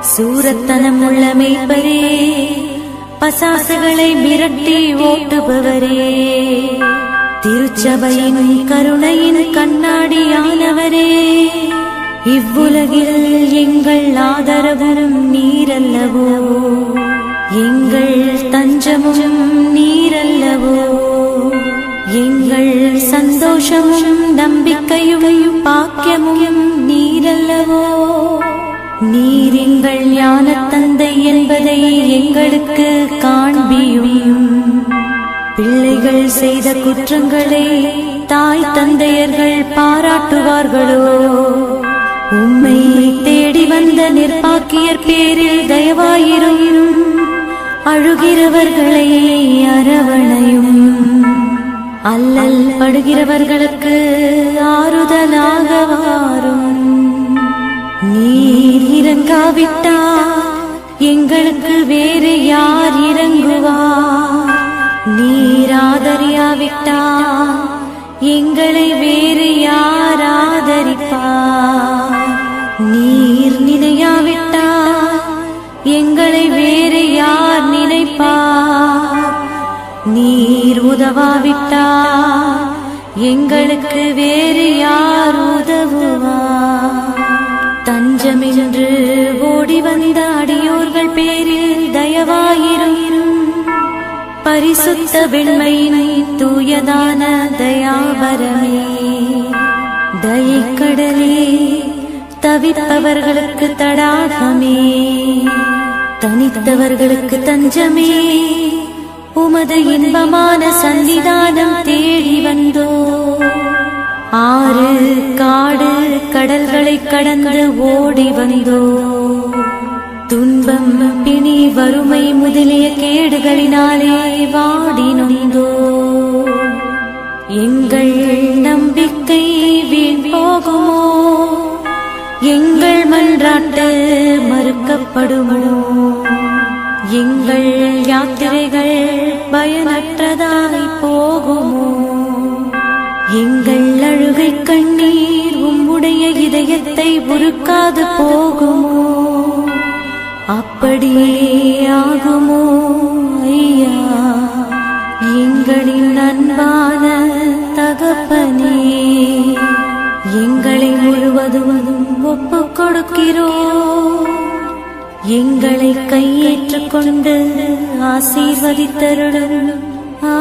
சூரத்தனம் உள்ள மெய்ப்பரே பசாசுகளை மிரட்டி ஓட்டுபவரே. திருச்சபையின் கருணையின் கண்ணாடியானவரே இவ்வுலகில் எங்கள் ஆதரவரும் நீரல்லவோ? எங்கள் தஞ்சமும் நீரல்லவோ? எங்கள் சந்தோஷமும் நம்பிக்கையும் பாக்கியமும் நீரல்லவோ? நீர் எங்கள் ஞான தந்தை என்பதை எங்களுக்கு காண்பியும். பிள்ளைகள் செய்த குற்றங்களை தாய் தந்தையர்கள் பாராட்டுவார்களோ? உம்மை தேடி வந்த நிர்பாக்கியர் பேரில் தயவாயிரும். அழுகிறவர்களை அரவணையும். அல்லல் படுகிறவர்களுக்கு இறங்காவிட்டால் எங்களுக்கு வேறு யார் இறங்குவார்? நீர் ஆதரியாவிட்டால் எங்களை வேறு யார் ஆதரிப்பார்? நீர் நினையாவிட்டால் எங்களை வேறு யார் நினைப்பார்? நீர் உதவாவிட்டால் எங்களுக்கு வேறு யார் பரிசுத்த வெண்மையினை தூயதான தயாவரை தயை கடலே தவிப்பவர்களுக்கு தடாகமே. தனித்தவர்களுக்கு தஞ்சமே. உமது இன்பமான சன்னிதானம் தேடி வந்தோ. ஆறு காடு கடல்களை கடந்து ஓடி வந்தோ. வறுமை முதலிய கேடுகளினாலே வாடி நொந்தோ எங்கள் நம்பிக்கை வீண் போகுமோ? எங்கள் மன்றாட்டு மறுக்கப்படுமோ? எங்கள் யாத்திரைகள் பயனற்றதாய் போகுமோ? எங்கள் அழுகை கண்ணீர் உம்முடைய இதயத்தை உருக்காது போகுமோ? அப்படியே ஆகுமோ ஐயா? எங்களின் அன்பான தகப்பனே எங்களை முழுவதும் ஒப்பு கொடுக்கிறோ எங்களை கையேற்றுக் கொண்டு ஆசீர்வதித்தருளும். ஆ